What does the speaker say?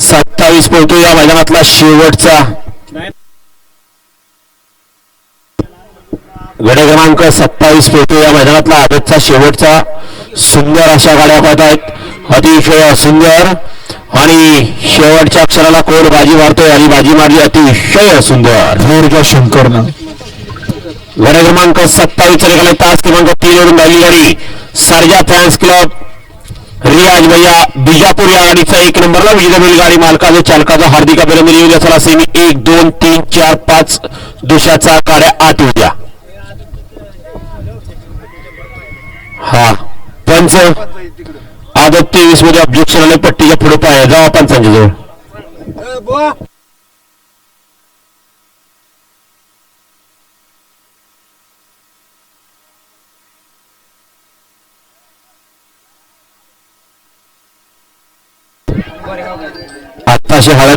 सत्तावीस पोहतो या मैदानातला शेवटचा गडे क्रमांक सत्तावीस पोहतो या मैदानातला आजचा शेवटचा. सुंदर अशा गाड्या पाहत आहेत. अतिशय सुंदर आणि शेवटच्या अक्षराला कोण बाजी मारतोय आणि बाजी मारली अतिशय सुंदर. दुर्गा शंकरनं गडे क्रमांक सत्तावीस तास क्रमांक तीन वरून राहिली गाडी. सरजा फॅन्स क्लब रियाज भैया बिजापूर या गाडीचा एक नंबरला विजय बैल गाडी मालकाचा चालकाचा हार्दिक अभिनंदन. येऊ द्या चला सेमी एक दोन तीन चार पाच दुशाचा गाड्या आठ येऊ द्या हा. पंच आदत तेवीसमध्ये ऑब्जेक्शन आले. पट्टीच्या पुढे पाहिजे जाऊ आपण जवळ आत्ताशी हळद